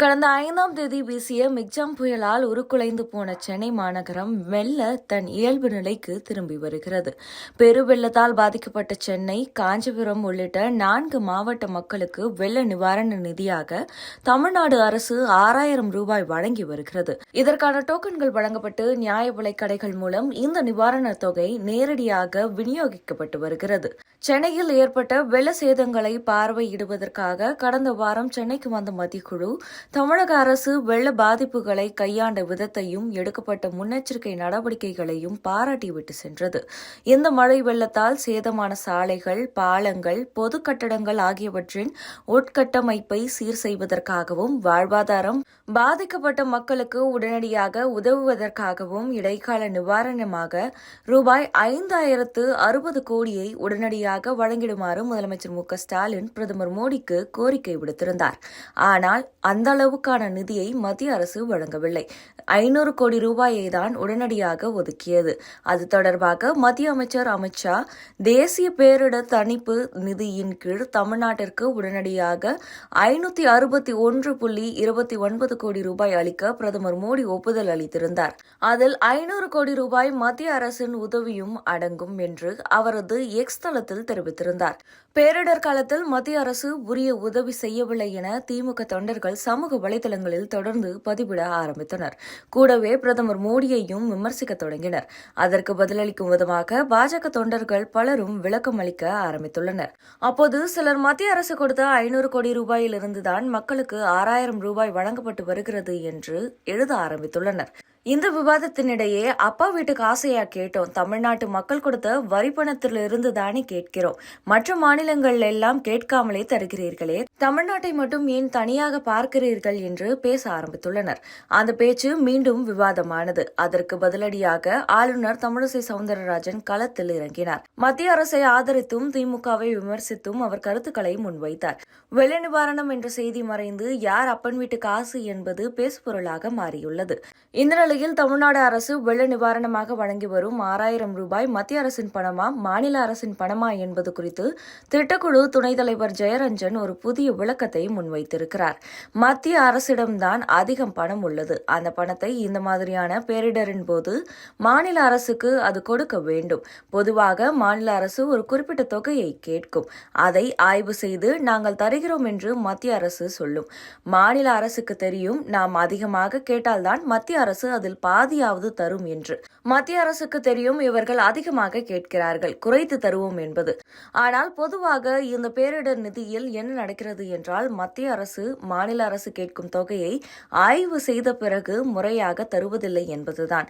கடந்த ஐந்தாம் தேதி வீசிய மிக்ஜாம் புயலால் உருக்குலைந்து போன சென்னை மாநகரம் மெல்ல தன் இயல்பு நிலைக்கு திரும்பி வருகிறது. பெருவெள்ளத்தால் பாதிக்கப்பட்ட சென்னை காஞ்சிபுரம் உள்ளிட்ட நான்கு மாவட்ட மக்களுக்கு வெள்ள நிவாரண நிதியாக தமிழ்நாடு அரசு ஆறாயிரம் ரூபாய் வழங்கி வருகிறது. இதற்கான டோக்கன்கள் வழங்கப்பட்டு நியாய விலைக்கடைகள் மூலம் இந்த நிவாரணத் தொகை நேரடியாக விநியோகிக்கப்பட்டு வருகிறது. சென்னையில் ஏற்பட்ட வெள்ள சேதங்களை பார்வையிடுவதற்காக கடந்த வாரம் சென்னைக்கு வந்த மத்திய குழு தமிழக அரசு வெள்ள பாதிப்புகளை கையாண்ட விதத்தையும் எடுக்கப்பட்ட முன்னெச்சரிக்கை நடவடிக்கைகளையும் பாராட்டிவிட்டு சென்றது. இந்த மழை வெள்ளத்தால் சேதமான சாலைகள் பாலங்கள் பொது கட்டடங்கள் ஆகியவற்றின் உட்கட்டமைப்பை சீர் செய்வதற்காகவும் வாழ்வாதாரம் பாதிக்கப்பட்ட மக்களுக்கு உடனடியாக உதவுவதற்காகவும் இடைக்கால நிவாரணமாக ரூபாய் ஐந்தாயிரத்து அறுபது கோடியை உடனடியாக வழங்கிடுமாறு முதலமைச்சர் மு க ஸ்டாலின் பிரதமர் மோடிக்கு கோரிக்கை விடுத்திருந்தார். ஆனால் அந்த அளவுக்கான நிதியை மத்திய அரசு வழங்கவில்லை. ஐநூறு கோடி ரூபாயை தான் உடனடியாக ஒதுக்கியது. அது தொடர்பாக மத்திய அமைச்சர் அமித்ஷா தேசிய பேரிடர் தணிப்பு நிதியின் கீழ் தமிழ்நாட்டிற்கு உடனடியாக ஐநூத்தி அறுபத்தி ஒன்று புள்ளி இருபத்தி ஒன்பது கோடி ரூபாய் அளிக்க பிரதமர் மோடி ஒப்புதல் அளித்திருந்தார். அதில் ஐநூறு கோடி ரூபாய் மத்திய அரசின் உதவியும் அடங்கும் என்று அவரது எக்ஸ் தளத்தில் தெரிவித்திருந்தார். பேரிடர் காலத்தில் மத்திய அரசு உரிய உதவி செய்யவில்லை என திமுக தொண்டர்கள் சமூக வலைதளங்களில் தொடர்ந்து பதிவிட ஆரம்பித்தனர். கூடவே பிரதமர் மோடியையும் விமர்சிக்க தொடங்கினர். அதற்கு பதிலளிக்கும் விதமாக பாஜக தொண்டர்கள் பலரும் விளக்கம் அளிக்க ஆரம்பித்துள்ளனர். அப்போது சிலர் மத்திய அரசு கொடுத்த ஐநூறு கோடி ரூபாயிலிருந்துதான் மக்களுக்கு ஆறாயிரம் ரூபாய் வழங்கப்பட்டு வருகிறது என்று எழுத ஆரம்பித்துள்ளனர். இந்த விவாதத்தினிடையே அப்பா வீட்டுக்கு ஆசையா கேட்டோம். தமிழ்நாட்டு மக்கள் கொடுத்த வரி பணத்திலிருந்து தானே கேட்கிறோம். மற்ற மாநிலங்கள் எல்லாம் கேட்காமலே தருகிறீர்களே தமிழ்நாட்டை மட்டும் ஏன் தனியாக பார்க்கிறீர்கள் என்று பேச ஆரம்பித்துள்ளனர். அந்த பேச்சு மீண்டும் விவாதமானது. அதற்கு பதிலடியாக ஆளுநர் தமிழிசை சவுந்தரராஜன் களத்தில் இறங்கினார். மத்திய அரசை ஆதரித்தும் திமுகவை விமர்சித்தும் அவர் கருத்துக்களை முன்வைத்தார். வெள்ள நிவாரணம் என்ற செய்தி மறைந்து யார் அப்பன் வீட்டு காசு என்பது பேசுபொருளாக மாறியுள்ளது. இந்த நிலையில் தமிழ்நாடு அரசு வெள்ள நிவாரணமாக வழங்கி வரும் ஆறாயிரம் ரூபாய் மத்திய அரசின் பணமா மாநில அரசின் பணமா என்பது குறித்து திட்டக்குழு துணைத் தலைவர் ஜெயரஞ்சன் ஒரு புதிய விளக்கத்தை முன்வைத்திருக்கிறார். மத்திய அரசிடம்தான் அதிகம் பணம் உள்ளது. அந்த பணத்தை இந்த மாதிரியான பேரிடரின் போது மாநில அரசுக்கு அது கொடுக்க வேண்டும். பொதுவாக மாநில அரசு ஒரு குறிப்பிட்ட தொகையை கேட்கும். அதை ஆய்வு செய்து நாங்கள் தருகிறோம் என்று மத்திய அரசு சொல்லும். மாநில அரசுக்கு தெரியும் நாம் அதிகமாக கேட்டால்தான் மத்திய அரசு அதில் பாதியாவது தரும் என்று. மத்திய அரசுக்கு தெரியும் இவர்கள் அதிகமாக கேட்கிறார்கள். குறைத்து தருவோம் என்பது. ஆனால் பொதுவாக இந்த பேரிடர் நிதியில் என்ன நடக்கிறது என்றால் மத்திய அரசு மாநில அரசு கேட்கும் தொகையை ஆய்வு செய்த பிறகு முறையாக தருவதில்லை என்பதுதான்.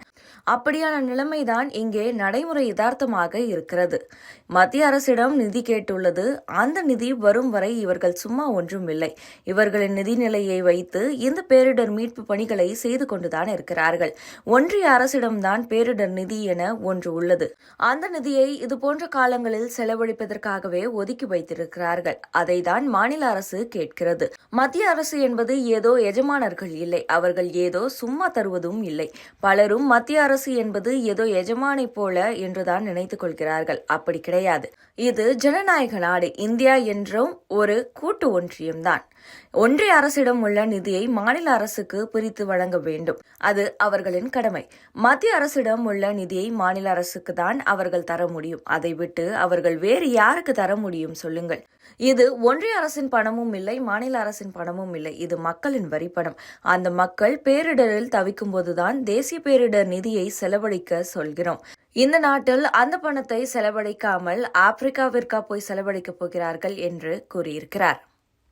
அப்படியான நிலைமைதான் இங்கே நடைமுறை யதார்த்தமாக இருக்கிறது. மத்திய அரசிடம் நிதி கேட்டுள்ளது. அந்த நிதி வரும் வரை இவர்கள் சும்மா ஒன்றும் இல்லை. இவர்களின் நிதி நிலையை வைத்து இந்த பேரிடர் மீட்பு பணிகளை செய்து கொண்டுதான் இருக்கிறார்கள். ஒன்றிய அரசிடம்தான் பேரிடர் நிதி என ஒன்று உள்ளது. அந்த நிதியை இதுபோன்ற காலங்களில் செலவழிப்பதற்காகவே ஒதுக்கி வைத்திருக்கிறார்கள். அதைதான் மாநில அரசு அரசு கேட்கிறது. மத்திய அரசு என்பது ஏதோ எஜமானர்கள் இல்லை. அவர்கள் ஏதோ சும்மா தருவதும் இல்லை. பலரும் மத்திய அரசு என்பது ஏதோ எஜமானை போல என்றுதான் நினைத்துக் கொள்கிறார்கள். அப்படி கிடையாது. இது ஜனநாயக நாடு. இந்தியா என்றும் ஒரு கூட்டு ஒன்றியம்தான். ஒன்றிய அரசிடம் உள்ள நிதியை மாநில அரசுக்கு பிரித்து வழங்க வேண்டும். அது அவர்களின் கடமை. மத்திய அரசிடம் உள்ள நிதியை மாநில அரசுக்கு தான் அவர்கள் தர முடியும். அதை விட்டு அவர்கள் வேறு யாருக்கு தர முடியும் சொல்லுங்கள். இது ஒன்றிய அரசின் பணமும் இல்லை மாநில அரசின் பணமும் இல்லை. இது மக்களின் வரிப்பணம் அந்த மக்கள் பேரிடரில் தவிக்கும் போதுதான் தேசிய பேரிடர் நிதியை செலவழிக்க சொல்கிறோம். இந்த நாட்டில் அந்த பணத்தை செலவழிக்காமல் ஆப்பிரிக்காவிற்கா போய் செலவழிக்கப் போகிறார்கள் என்று கூறியிருக்கிறார்.